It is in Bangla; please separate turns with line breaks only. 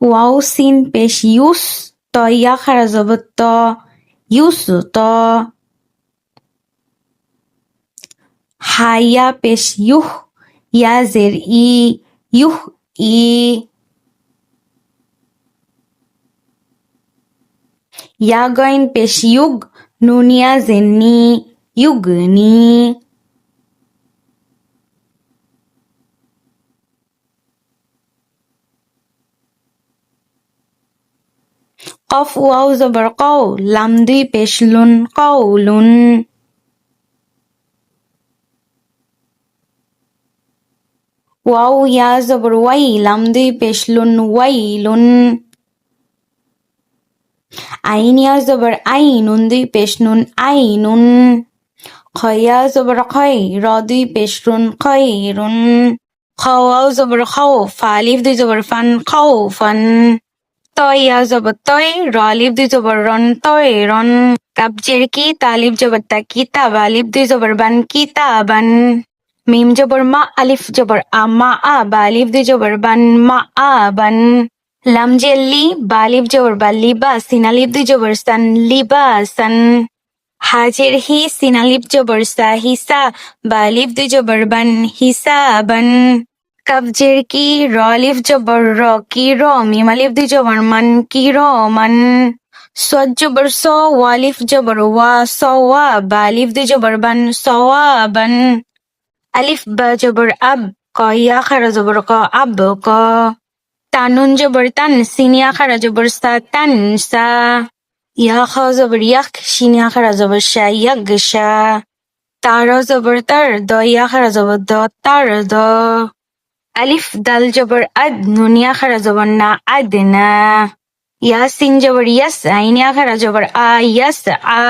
ওয়াও সিন পেশ ইউস ত ইয়া খারা জবর ত ইউস ত হাইয়া পেশ ইউহ ইয়া জের ই ইউহ ই ইয়া গইন পেশ কফ ওয়াও জবর কও লাম দুই পেশ লুন কওলুন। ওয়াও ইয়া জবর ওয়াই লাম দুই পেশ লুন ওয়াইলুন। আইন ইয়া জবর আই নুন দুই পেশ নুন আইনুন। খয়া জবর খয় র দুই পেশ রুন খয়রুন খাওয়াও জবর খাও ফালিফ দুই জবর ফান খাও ফান। তয় ইয়া জবর তয় র আলিফ দুই জবর রন তয় রন কাবজের কি তালিফ তা কিতাব আলিফ দুই জবর বান কিতাবান মিম জবর মা, আলিফ জবর আ মা আ, বা আলিফ দুই জবর বান মা আ বান। লাম জেল্লি বা আলিফ জবর বা লিবা সিন আলিফ দুই জবর সান লিবাসান। হাজের হি সিন আলিফ জবর সা হিসা বা আলিফ দুই জবর বান হিসাবান কবজের কি র আলিফ জবর র কি র মিম আলিফ দুই জবর মান কি র মান সদ জবর স ওয়ালিফ জবর ওয়া স ওয়া বা আলিফ দুই জবর বান সওয়াবান আলিফ বা জবর আব ক ইয়া খারা জবর ক আব ক তানুন জবর তান সিনিয়া খারা জবর সা তান সা ইয়া খা জবর ইয়াক শিনিয়া খারা জবর শা ইয়াক শা তার জবর তার দ ইয়া খারা জবর দ তার দ আলিফ, দাল জবর আদ, নুনিয়া খারা জবর না আদ না ইয়াসিন জবর ইয়াস, আইনিয়া খারা জবর আ, ইয়াস আ।